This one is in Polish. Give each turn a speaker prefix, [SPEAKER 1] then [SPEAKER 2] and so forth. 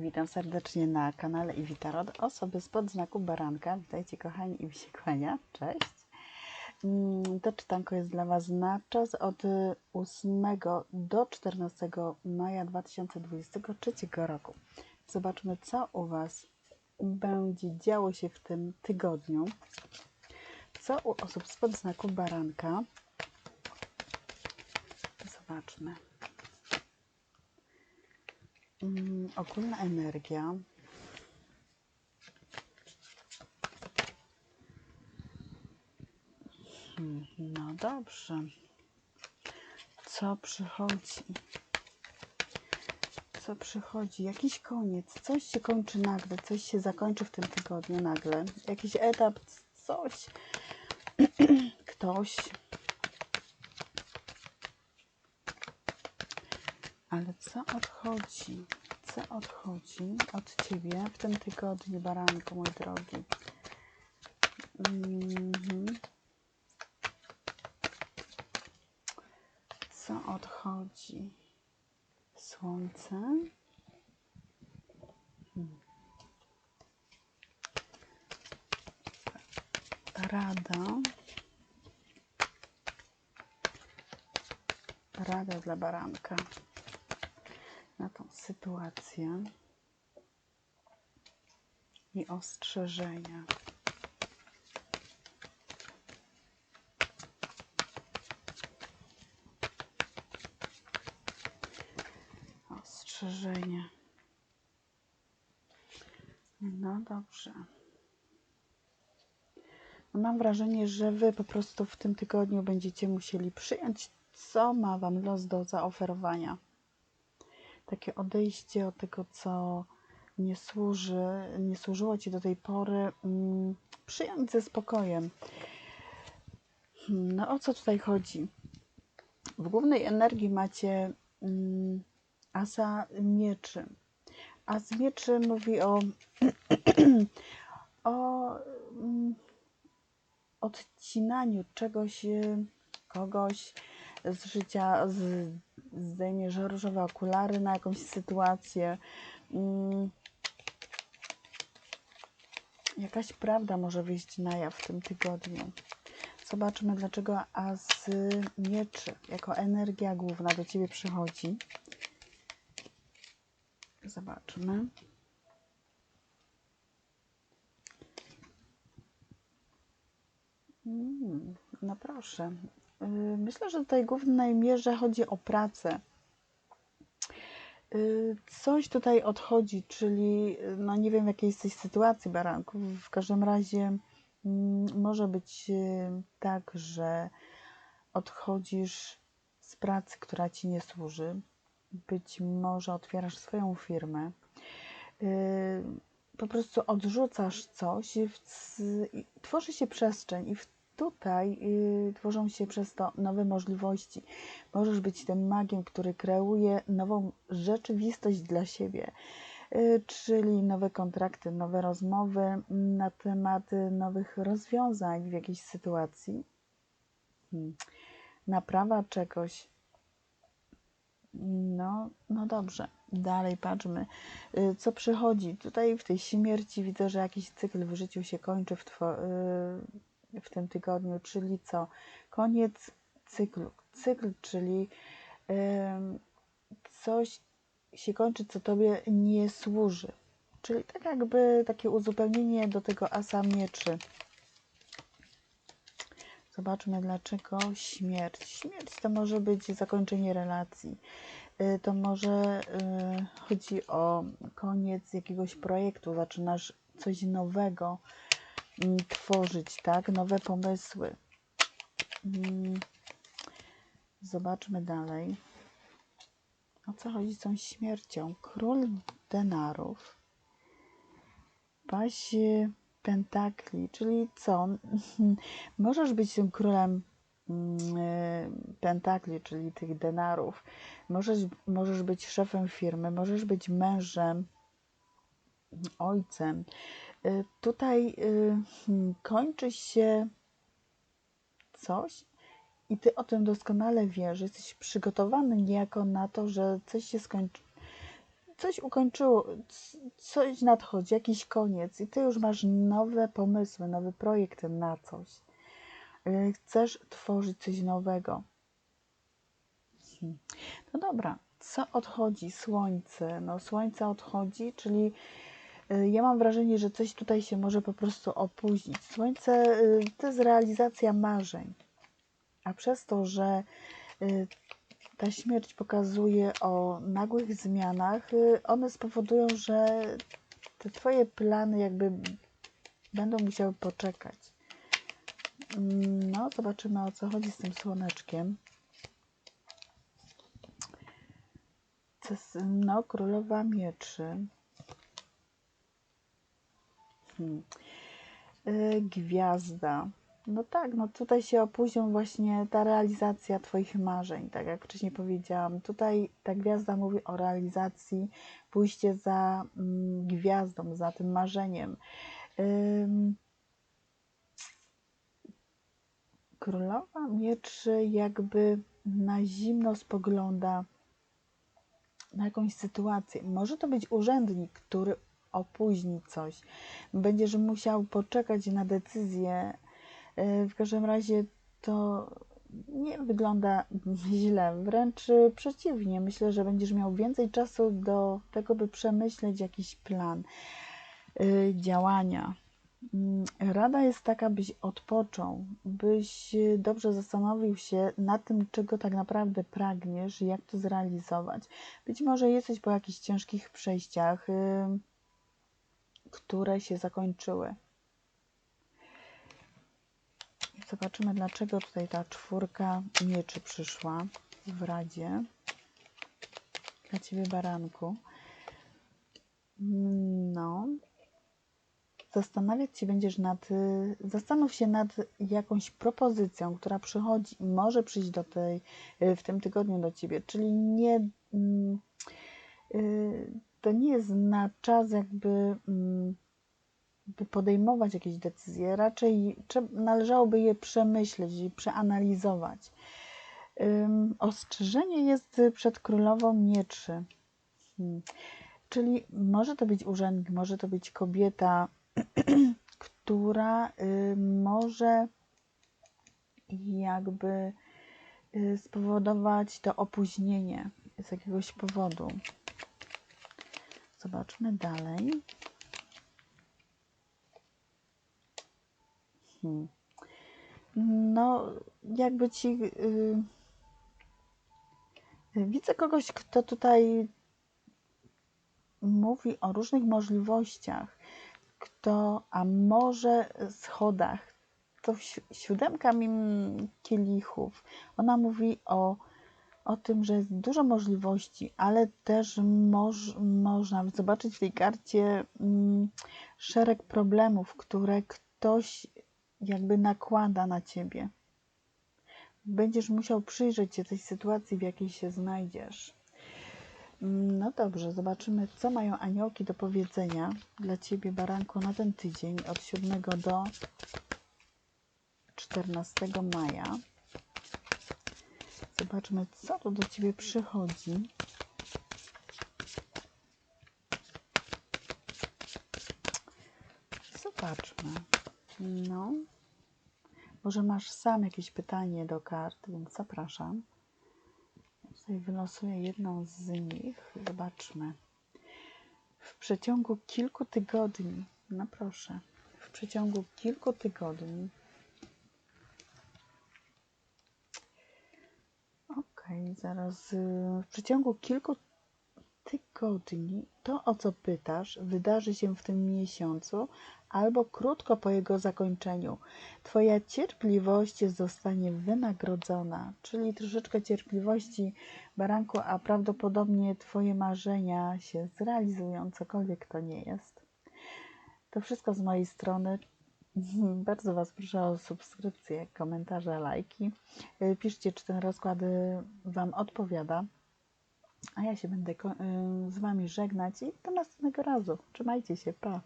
[SPEAKER 1] Witam serdecznie na kanale Iwitarod. Osoby spod znaku baranka. Witajcie kochani i się kłania. Cześć. Mm, To czytanko jest dla Was na czas od 8 do 14 maja 2023 roku. Zobaczmy, co u Was będzie działo się w tym tygodniu. Co u osób spod znaku baranka? Zobaczmy. Mm, ogólna energia. Hmm, No dobrze. Co przychodzi? Co przychodzi? Jakiś koniec. Coś się kończy nagle, coś się zakończy w tym tygodniu nagle. Jakiś etap, coś. Ktoś. Ale co odchodzi? Co odchodzi od ciebie w tym tygodniu, baranku, mój drogi? Mhm. Co odchodzi? Słońce. Hmm. Rada. Rada dla baranka sytuację i ostrzeżenia. Ostrzeżenia. No dobrze. No Mam wrażenie, że Wy po prostu w tym tygodniu będziecie musieli przyjąć, co ma Wam los do zaoferowania takie odejście od tego, co nie służy, nie służyło Ci do tej pory, mm, przyjąć ze spokojem. Hmm, No o co tutaj chodzi? W głównej energii macie mm, asa mieczy. As mieczy mówi o, o mm, odcinaniu czegoś, kogoś z życia, z, zdejmiesz różowe okulary na jakąś sytuację. Mm, Jakaś prawda może wyjść na jaw w tym tygodniu. Zobaczmy, dlaczego as mieczy jako energia główna do Ciebie przychodzi. Zobaczmy. Mm, no proszę. Y, Myślę, że tutaj w głównej mierze chodzi o pracę. Y, Coś tutaj odchodzi, czyli no nie wiem w jakiej jesteś sytuacji, baranku. W każdym razie mm, może być y, tak, że odchodzisz z pracy, która ci nie służy. Być może otwierasz swoją firmę. Po prostu odrzucasz coś, tworzy się przestrzeń i w tutaj y, tworzą się przez to nowe możliwości. Możesz być tym magiem, który kreuje nową rzeczywistość dla siebie, y, czyli nowe kontrakty, nowe rozmowy na tematy nowych rozwiązań w jakiejś sytuacji, Hmm. naprawa czegoś. No, no dobrze. Dalej patrzmy, y, co przychodzi. Tutaj w tej śmierci widzę, że jakiś cykl w życiu się kończy w, two, w tym tygodniu, czyli co? Koniec cyklu. Cykl, czyli coś się kończy, co tobie nie służy. Czyli tak jakby takie uzupełnienie do tego asa mieczy. Zobaczmy, dlaczego śmierć. Śmierć to może być zakończenie relacji. Y, To może y, chodzi o koniec jakiegoś projektu. Zaczynasz coś nowego tworzyć, tak? Nowe pomysły. Mm, Zobaczmy dalej. O co chodzi z tą śmiercią? Król denarów. Paź pentakli, czyli co? Możesz być tym królem mm, y, pentakli, czyli tych denarów. Możesz, możesz być szefem firmy, możesz być mężem, ojcem. Y, Tutaj y, hmm, kończy się coś i ty o tym doskonale wiesz. Jesteś przygotowany niejako na to, że coś się skończy, coś ukończyło, coś nadchodzi, jakiś koniec i ty już masz nowe pomysły, nowy projekt na coś. Y, Chcesz tworzyć coś nowego. Hmm. No dobra, co odchodzi? Słońce. No słońce odchodzi, czyli ja mam wrażenie, że coś tutaj się może po prostu opóźnić. Słońce y, to jest realizacja marzeń, a przez to, że y, ta śmierć pokazuje o nagłych zmianach, y, one spowodują, że te twoje plany jakby będą musiały poczekać. Mm, No, zobaczymy o co chodzi z tym słoneczkiem. No, królowa mieczy. Hmm. Y, Gwiazda. No tak, no tutaj się opóźnią właśnie ta realizacja Twoich marzeń, tak jak wcześniej powiedziałam. Tutaj ta gwiazda mówi o realizacji, pójście za mm, gwiazdą, za tym marzeniem. Królowa mieczy jakby na zimno spogląda na jakąś sytuację. Może to być urzędnik, który opóźni coś. Będziesz musiał poczekać na decyzję. Yy, W każdym razie to nie wygląda źle, wręcz przeciwnie. Myślę, że będziesz miał więcej czasu do tego, by przemyśleć jakiś plan yy, działania. Mm, Rada jest taka, byś odpoczął, byś dobrze zastanowił się nad tym, czego tak naprawdę pragniesz jak to zrealizować. Być może jesteś po jakichś ciężkich przejściach, które się zakończyły. Zobaczymy, dlaczego tutaj ta czwórka mieczy przyszła w Radzie. Dla Ciebie, baranku. No, zastanawiać się będziesz nad, zastanów się nad jakąś propozycją, która przychodzi może przyjść do tej, w tym tygodniu do ciebie, czyli nie, mm, y, to nie jest na czas jakby, mm, by podejmować jakieś decyzje, raczej należałoby je przemyśleć i przeanalizować. Ostrzeżenie jest przed królową mieczy. Hmm. Czyli może to być urzędnik, może to być kobieta, która y, może jakby y, spowodować to opóźnienie z jakiegoś powodu. Zobaczmy dalej. Hmm. No, jakby ci. y, widzę kogoś, kto tutaj mówi o różnych możliwościach kto, a może schodach. To si- siódemka mim kielichów. Ona mówi o, o tym, że jest dużo możliwości, ale też moż, można zobaczyć w tej karcie mm, szereg problemów, które ktoś jakby nakłada na ciebie. Będziesz musiał przyjrzeć się tej sytuacji, w jakiej się znajdziesz. No dobrze, zobaczymy, co mają aniołki do powiedzenia dla Ciebie, Baranko, na ten tydzień od 7 do 14 maja. Zobaczmy, co tu do Ciebie przychodzi. Zobaczmy. No. Może masz sam jakieś pytanie do kart, więc zapraszam. Tutaj wylosuję jedną z nich. Zobaczmy. W przeciągu kilku tygodni, no proszę, w przeciągu kilku tygodni. Zaraz. y, W przeciągu kilku tygodni to, o co pytasz, wydarzy się w tym miesiącu albo krótko po jego zakończeniu. Twoja cierpliwość zostanie wynagrodzona, czyli troszeczkę cierpliwości, baranku, a prawdopodobnie Twoje marzenia się zrealizują, cokolwiek to nie jest. To wszystko z mojej strony. Bardzo Was proszę o subskrypcję, komentarze, lajki. Y, Piszcie, czy ten rozkład y, Wam odpowiada. A ja się będę y, z Wami żegnać i do następnego razu. Trzymajcie się, pa!